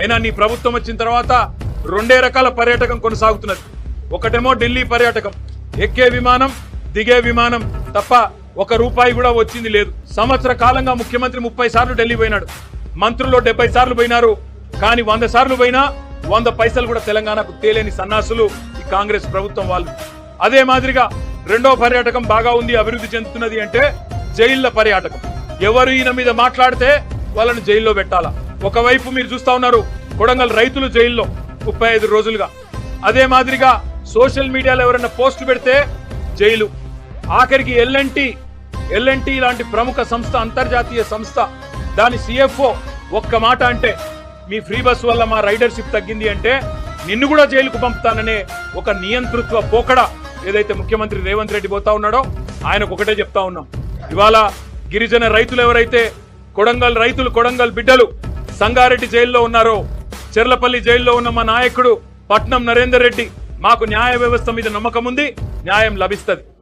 అయినా నీ ప్రభుత్వం వచ్చిన తర్వాత రెండే రకాల పర్యాటకం కొనసాగుతున్నది. ఒకటేమో ఢిల్లీ పర్యాటకం. ఎక్కే విమానం దిగే విమానం తప్ప ఒక రూపాయి కూడా వచ్చింది లేదు. సంవత్సర కాలంగా ముఖ్యమంత్రి ముప్పై సార్లు ఢిల్లీ పోయినాడు. మంత్రులు డెబ్బై సార్లు పోయినారు. కానీ వంద సార్లు పోయినా వంద పైసలు కూడా తెలంగాణకు తేలేని సన్నాసులు ఈ కాంగ్రెస్ ప్రభుత్వం వాళ్ళు. అదే మాదిరిగా రెండో పర్యాటకం బాగా ఉంది అభివృద్ధి చెందుతున్నది అంటే జైళ్ళ పర్యాటకం. ఎవరు ఈయన మీద మాట్లాడితే వాళ్ళని జైల్లో పెట్టాలా? ఒకవైపు మీరు చూస్తా ఉన్నారు కొడంగల్ రైతులు జైల్లో ముప్పై ఐదు రోజులుగా. అదే మాదిరిగా సోషల్ మీడియాలో ఎవరైనా పోస్టులు పెడితే జైలు. ఆఖరికి ఎల్ఎన్టీ ఎల్ఎన్టీ లాంటి ప్రముఖ సంస్థ అంతర్జాతీయ సంస్థ దాని సిఎఫ్ఓ ఒక్క మాట అంటే మీ ఫ్రీ బస్ వల్ల మా రైడర్షిప్ తగ్గింది అంటే నిన్ను కూడా జైలుకు పంపుతాననే ఒక నియంతృత్వ పోకడ ఏదైతే ముఖ్యమంత్రి రేవంత్ రెడ్డి పోతా ఉన్నాడో ఆయనకు ఒకటే చెప్తా ఉన్నాం. ఇవాళ గిరిజన రైతులు ఎవరైతే కొడంగల్ రైతులు కొడంగల్ బిడ్డలు సంగారెడ్డి జైల్లో ఉన్నారో. చెర్లపల్లి జైల్లో ఉన్న మా నాయకుడు పట్నం నరేందర్ రెడ్డి మాకు న్యాయ వ్యవస్థ మీద నమ్మకం ఉంది న్యాయం లభిస్తుంది.